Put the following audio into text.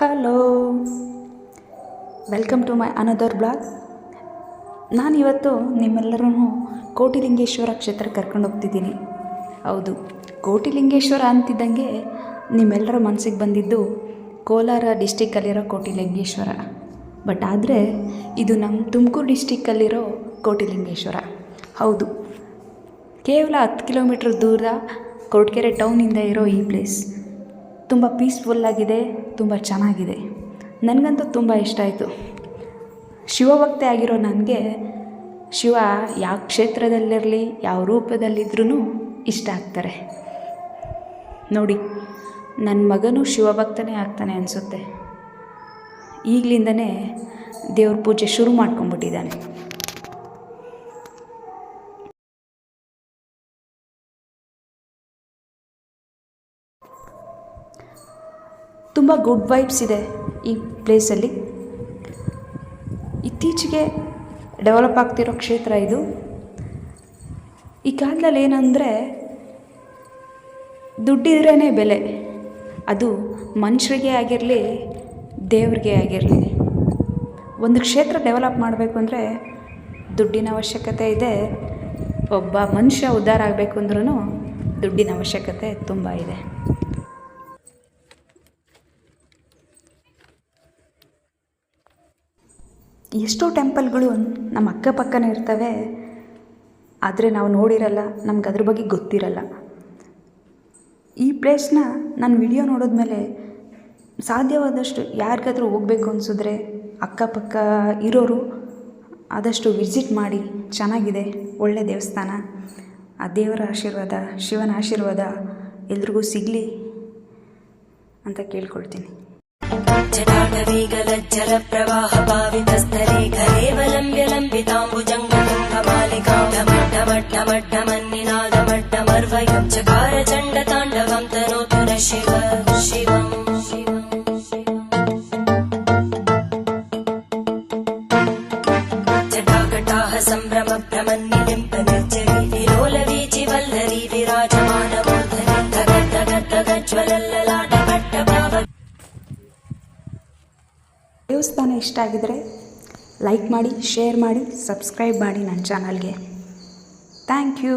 Hello welcome to my another blog ನಾನಿವತ್ತು ನಿಮ್ಮೆಲ್ಲರೂ ಕೋಟಿಲಿಂಗೇಶ್ವರ ಕ್ಷೇತ್ರಕ್ಕೆ ಕರ್ಕೊಂಡು ಹೋಗ್ತಿದ್ದೀನಿ. ಹೌದು, ಕೋಟಿಲಿಂಗೇಶ್ವರ ಅಂತಿದ್ದಂಗೆ ನಿಮ್ಮೆಲ್ಲರ ಮನಸ್ಸಿಗೆ ಬಂದಿದ್ದು ಕೋಲಾರ ಡಿಸ್ಟಿಕ್ಕಲ್ಲಿರೋ ಕೋಟಿಲಿಂಗೇಶ್ವರ. ಬಟ್ ಆದರೆ ಇದು ನಮ್ಮ ತುಮಕೂರು ಡಿಸ್ಟಿಕ್ಕಲ್ಲಿರೋ ಕೋಟಿಲಿಂಗೇಶ್ವರ. ಹೌದು, ಕೇವಲ ಹತ್ತು ಕಿಲೋಮೀಟ್ರ್ ದೂರ ಕೊರಟಗೆರೆ ಟೌನಿಂದ ಇರೋ ಈ ಪ್ಲೇಸ್ ತುಂಬ ಪೀಸ್ಫುಲ್ಲಾಗಿದೆ ತುಂಬ ಚೆನ್ನಾಗಿದೆ. ನನಗಂತೂ ತುಂಬ ಇಷ್ಟ ಆಯಿತು. ಶಿವಭಕ್ತಿ ಆಗಿರೋ ನನಗೆ ಶಿವ ಯಾವ ಕ್ಷೇತ್ರದಲ್ಲಿರಲಿ, ಯಾವ ರೂಪದಲ್ಲಿದ್ರೂ ಇಷ್ಟ ಆಗ್ತಾರೆ. ನೋಡಿ ನನ್ನ ಮಗನೂ ಶಿವಭಕ್ತನೇ ಆಗ್ತಾನೆ ಅನಿಸುತ್ತೆ. ಈಗಲಿಂದನೇ ದೇವ್ರ ಪೂಜೆ ಶುರು ಮಾಡ್ಕೊಂಬಿಟ್ಟಿದ್ದಾನೆ ತುಂಬ ಗುಡ್ ವೈಬ್ಸ್ ಇದೆ ಈ ಪ್ಲೇಸಲ್ಲಿ ಇತ್ತೀಚೆಗೆ ಡೆವಲಪ್ ಆಗ್ತಿರೋ ಕ್ಷೇತ್ರ ಇದು. ಈ ಕಾಲದಲ್ಲಿ ಏನಂದರೆ ದುಡ್ಡಿದ್ರೇ ಬೆಲೆ. ಅದು ಮನುಷ್ಯರಿಗೆ ಆಗಿರಲಿ, ದೇವ್ರಿಗೆ ಆಗಿರಲಿ. ಒಂದು ಕ್ಷೇತ್ರ ಡೆವಲಪ್ ಮಾಡಬೇಕು ಅಂದರೆ ದುಡ್ಡಿನ ಅವಶ್ಯಕತೆ ಇದೆ. ಒಬ್ಬ ಮನುಷ್ಯ ಉದ್ಧಾರ ಆಗಬೇಕು ಅಂದ್ರೂ ದುಡ್ಡಿನ ಅವಶ್ಯಕತೆ ತುಂಬ ಇದೆ. ಎಷ್ಟೋ ಟೆಂಪಲ್ಗಳು ನಮ್ಮ ಅಕ್ಕಪಕ್ಕನೇ ಇರ್ತವೆ, ಆದರೆ ನಾವು ನೋಡಿರಲ್ಲ, ನಮ್ಗೆ ಅದ್ರ ಬಗ್ಗೆ ಗೊತ್ತಿರಲ್ಲ. ಈ ಪ್ಲೇಸ್ನ ನಾನು ವಿಡಿಯೋ ನೋಡಿದ್ಮೇಲೆ ಸಾಧ್ಯವಾದಷ್ಟು ಯಾರಿಗಾದರೂ ಹೋಗಬೇಕು ಅನಿಸಿದ್ರೆ ಅಕ್ಕಪಕ್ಕ ಇರೋರು ಆದಷ್ಟು ವಿಸಿಟ್ ಮಾಡಿ, ಚೆನ್ನಾಗಿದೆ, ಒಳ್ಳೆ ದೇವಸ್ಥಾನ, ಆ ದೇವರ ಆಶೀರ್ವಾದ, ಶಿವನ ಆಶೀರ್ವಾದ ಎಲ್ರಿಗೂ ಸಿಗಲಿ ಅಂತ ಕೇಳ್ಕೊಳ್ತೀನಿ. चाधवी घरेवलम्ब्य लम्बिताम्बुजङ्गमलिका चकार चण्डताण्डवं तनोतरम् चाकटाः सम्भ्रम प्रमन्यम्प्रे विरोलवी जिवल्धरी विराजमानमूर्धरी ज्वलल्ल ದೇವಸ್ಥಾನ ಇಷ್ಟ ಆಗಿದರೆ ಲೈಕ್ ಮಾಡಿ ಶೇರ್ ಮಾಡಿ ಸಬ್ಸ್ಕ್ರೈಬ್ ಮಾಡಿ ನನ್ನ ಚಾನಲ್ಗೆ ಥ್ಯಾಂಕ್ ಯು